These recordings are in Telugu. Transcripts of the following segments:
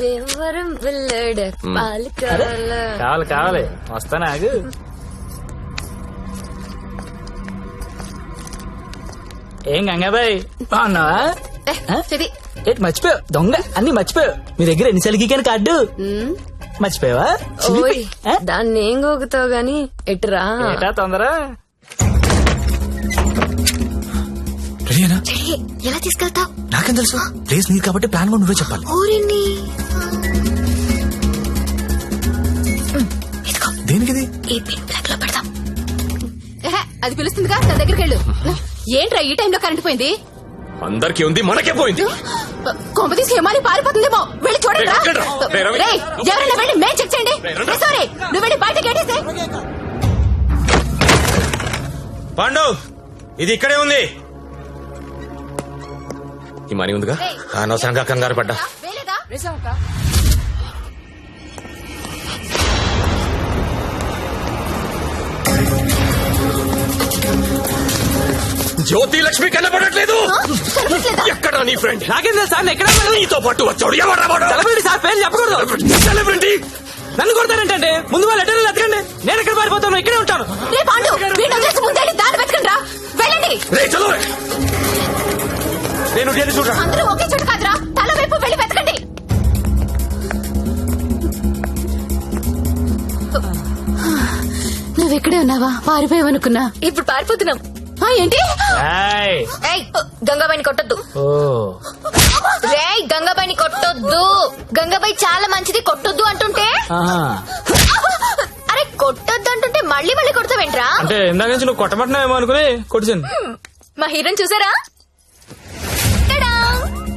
దేవరం వెళ్ళాడు పాలు కావాలా? కావాలి కావాలి. వస్తానా ఆగు. ఏం గంగాబాయ్ బాగున్నావా? చెది ఏంటి మర్చిపోయావు? దొంగ అన్ని మర్చిపోయావు. మీ దగ్గర ఎన్నిసార్లు గీకాను కార్డు? మర్చిపోయావా. ఓయ్? దాన్ని ఏం గోగుతావు గాని? ఎటురా? ఏటా తొందర? చెయ్యి, ఎలా తీసుకెళ్తావు? నాకేం తెలుసు. ప్లేస్ నీది కాబట్టి ప్లాన్ కూడా నువ్వే చెప్పాలి. ఊరిని దేనికిది? ఈ పిన్ ప్లగ్లో పెడదాం. అది పిలుస్తుందిగా? తన దగ్గరికి వెళ్ళు ఏంట్రా ఈ టైంలో కరెంట్ పోయింది? అందరికీ ఉంది మనకే పోయింది. కొంప తీసి హేమాలి పారిపోతుందేమో. వెళ్ళి చూడండి రా. రేయ్, రవి. రేయ్, ఎవరైనా వెళ్ళి మేం చెక్ చేయండి. రేయ్, సారీ నువ్వు వెళ్ళి బయట గేటేసే పాండు ఇది ఇక్కడే ఉంది. ఈ మనీ ఉందిగా? అనవసరంగా కంగారు పడ్డా. వేలేదా? జ్యోతి లక్ష్మి కనపడట్లేదు? ఎక్కడ నీ ఫ్రెండ్ నాకేం తెలుసు సార్ ఎక్కడ నీతో పాటు వచ్చాడు? సెలబ్రిటీ సార్ పేరు చెప్పకూడదు. సెలబ్రిటీ నన్ను కొడతారంటే ముందు వాళ్ళ లెటర్లు ఎత్తకండి నేను ఎక్కడ పారిపోతాను ఇక్కడే ఉంటాను. రే. నేను చూడరా. అందరూ ఒకే చోటు కాదురా. తల వైపు వెళ్ళి వెతకండి. నువ్వు ఇక్కడే ఉన్నావా? పారిపోయావనుకున్నా ఇప్పుడు పారిపోతున్నాం. ఆ, ఏంటి? ఏయ్. ఏయ్ గంగాబాయిని కొట్టొద్దు. ఓ. రేయ్ గంగాబాయిని కొట్టొద్దు. గంగాబాయి చాలా మంచిది కొట్టొద్దు అంటుంటే? ఆహా. అరే కొట్టొద్దు అంటుంటే మళ్ళీ మళ్ళీ కొడతావేంట్రా? అంటే ఇందాక నుంచి నువ్వు కొట్టమంటున్నావేమో అనుకుని కొట్టింది. మా హీరోని చూసారా!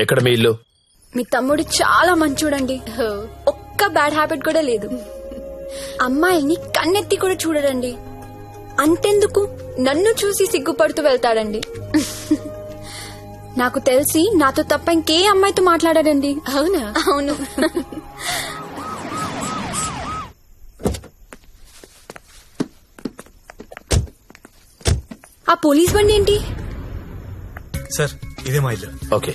ఎక్కడ మీ ఇల్లు? మీ తమ్ముడు చాలా మంచోడండి. ఒక్క బ్యాడ్ హ్యాబిట్ కూడా లేదు. అమ్మాయిల్ని కన్నెత్తి కూడా చూడడండి. అంతెందుకు? నన్ను చూసి సిగ్గుపడుతూ వెళ్తాడండి. నాకు తెలిసి నాతో తప్ప ఇంకే అమ్మాయితో మాట్లాడాడండి. అవునా? అవును. ఆ పోలీస్ బండి ఏంటి? సార్ ఇదే మా ఇల్లు. ఓకే.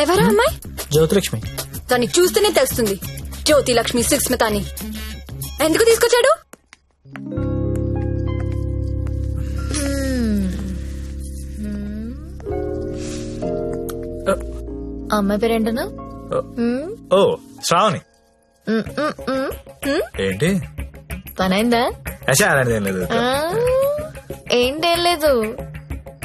ఎవరా అమ్మాయి? జ్యోతిలక్ష్మి. దాన్ని చూస్తేనే తెలుస్తుంది. జ్యోతి లక్ష్మి సుస్మిత అని ఎందుకు తీసుకొచ్చాడు? ఆ అమ్మాయి పేరేంటను ఓ. శ్రావణి. ఏంటి? పనైందా? అలాంటిది లేదు. ఏంటేం లేదు.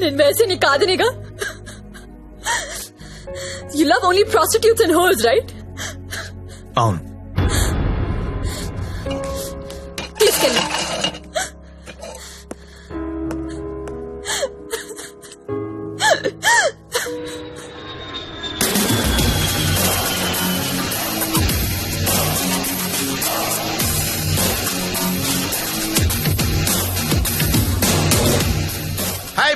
నేను వేసి నీ కాదనిగా? You love only prostitutes and whores right అవును.